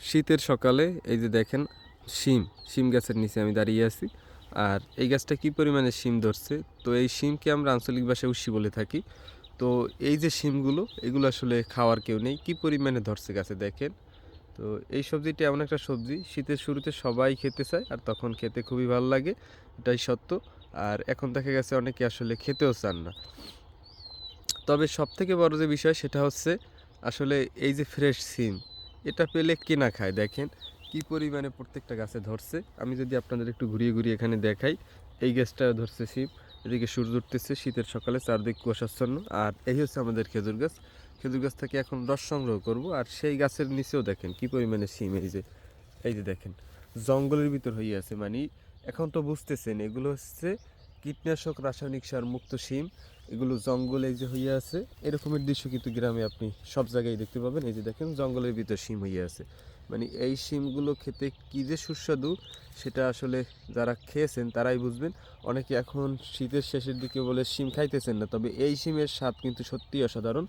শীতের সকালে এই যে দেখেন শিম শিম গাছের নিচে আমি দাঁড়িয়ে আছি। আর এই গাছটা কি পরিমাণে শিম ধরছে? তো এই শিমকে আমরা আঞ্চলিক ভাষায় উষি বলে থাকি। তো এই যে শিমগুলো, এগুলো আসলে খাওয়ার কেউ নেই। কি পরিমাণে ধরছে গাছে দেখেন। তো এই সবজিটি এমন একটা সবজি, শীতের শুরুতে সবাই খেতে চায় আর তখন খেতে খুবই ভালো লাগে, এটাই সত্য। আর এখন দেখা গেছে অনেকে আসলে খেতেও চান না। তবে সব থেকে বড় যে বিষয় সেটা হচ্ছে আসলে এই যে ফ্রেশ সিম এটা পেলে কেনা খায়? দেখেন কি পরিমাণে প্রত্যেকটা গাছে ধরছে। আমি যদি আপনাদের একটু ঘুরিয়ে ঘুরিয়ে এখানে দেখাই, এই গাছটা ধরছে সিম এদিকে সূর্য উঠতেছে, শীতের সকালে চারদিক কুয়াশাচ্ছন্ন। আর এই হচ্ছে আমাদের খেজুর গাছ। খেজুর গাছ থেকে এখন রস সংগ্রহ করব। আর সেই গাছের নিচেও দেখেন কি পরিমাণে সিম এই যে এই যে দেখেন, জঙ্গলের ভিতর হয়ে আছে। মানে এখন তো বুঝতেছেন, এগুলো হচ্ছে কীটনাশক, রাসায়নিক সার মুক্ত সিম এগুলো জঙ্গলে এই যে হইয়া আছে, এরকমের দৃশ্য কিন্তু গ্রামে আপনি সব জায়গায় দেখতে পাবেন। এই যে দেখেন, জঙ্গলের ভিতর শিম হইয়া আছে। মানে এই শিমগুলো খেতে কী যে সুস্বাদু, সেটা আসলে যারা খেয়েছেন তারাই বুঝবেন। অনেকে এখন শীতের শেষের দিকে বলে শিম খাইতেছেন না, তবে এই শিমের স্বাদ কিন্তু সত্যিই অসাধারণ।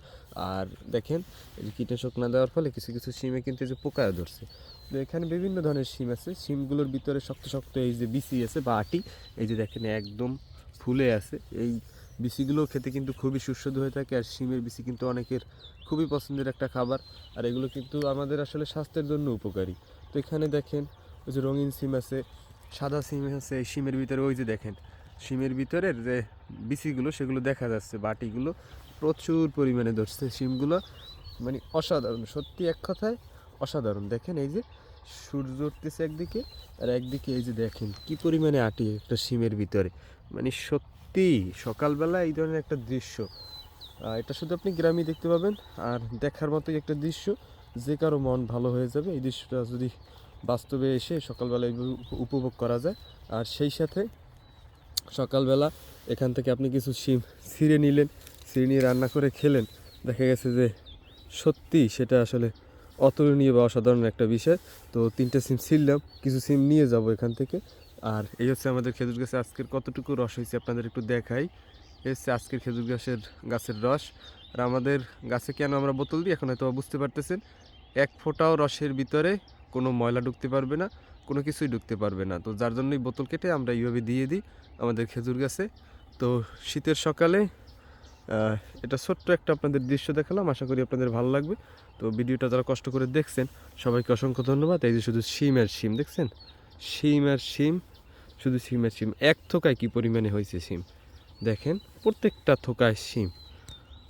আর দেখেন, এই যে কীটনাশক না দেওয়ার ফলে কিছু কিছু শিমে কিন্তু যে পোকা ধরছে। তো এখানে বিভিন্ন ধরনের শিম আছে। শিমগুলোর ভিতরে শক্ত শক্ত এই যে বিচি আছে বা আটি, এই যে দেখেন, একদম ফুলে আছে। এই বিচিগুলো খেতে কিন্তু খুবই সুস্বাদু হয়ে থাকে, আর শিমের বিচি কিন্তু অনেকের খুবই পছন্দের একটা খাবার, আর এগুলো কিন্তু আমাদের আসলে স্বাস্থ্যের জন্য উপকারী। তো এখানে দেখেন, ওই যে রঙিন সিম আছে, সাদা সিম আছে, এই শিমের ভিতরে ওই যে দেখেন, শিমের ভিতরের যে বিচিগুলো সেগুলো দেখা যাচ্ছে, বাটিগুলো প্রচুর পরিমাণে ধরছে শিমগুলো মানে অসাধারণ, সত্যি এক কথায় অসাধারণ। দেখেন এই যে সূর্য উঠতেছে একদিকে, আর একদিকে এই যে দেখেন, কি পরিমাণে আটি একটা শিমের ভিতরে মানে সত্যি সকালবেলা এই ধরনের একটা দৃশ্য। এটা শুধু আপনি গ্রামে দেখতে পাবেন, আর দেখার মতোই একটা দৃশ্য, যে কারও মন ভালো হয়ে যাবে। এই দৃশ্যটা যদি বাস্তবে এসে সকালবেলা উপভোগ করা যায়। আর সেই সাথে সকালবেলা এখান থেকে আপনি কিছু শিম ছিঁড়ে নিলেন, ছিঁড়ে নিয়ে রান্না করে খেলেন। দেখা গেছে যে সত্যি সেটা আসলে অতুলনীয় বা অসাধারণ একটা বিষয়। তো তিনটে সিম ছিঁড়লাম, কিছু সিম নিয়ে যাব এখান থেকে। আর এই হচ্ছে আমাদের খেজুর গাছে আজকের কতটুকু রস হয়েছে আপনাদের একটু দেখাই। এই হচ্ছে আজকের খেজুর গাছের গাছের রস। আর আমাদের গাছে কেন আমরা বোতল দিই, এখন হয়তো বুঝতে পারতেছেন। এক ফোঁটাও রসের ভিতরে কোনো ময়লা ঢুকতে পারবে না, কোনো কিছুই ঢুকতে পারবে না। তো যার জন্যই বোতল কেটে আমরা এইভাবে দিয়ে দিই আমাদের খেজুর গাছে। তো শীতের সকালে এটা ছোট্ট একটা আপনাদের দৃশ্য দেখালাম, আশা করি আপনাদের ভালো লাগবে। তো ভিডিওটা যারা কষ্ট করে দেখছেন, সবাইকে অসংখ্য ধন্যবাদ। এই যে শুধু শিম আর শিম দেখছেন? শিম আর সিম, শুধু শিম আর শিম এক থোকায় কী পরিমাণে হয়েছে সিম? দেখেন, প্রত্যেকটা থোকায় শিম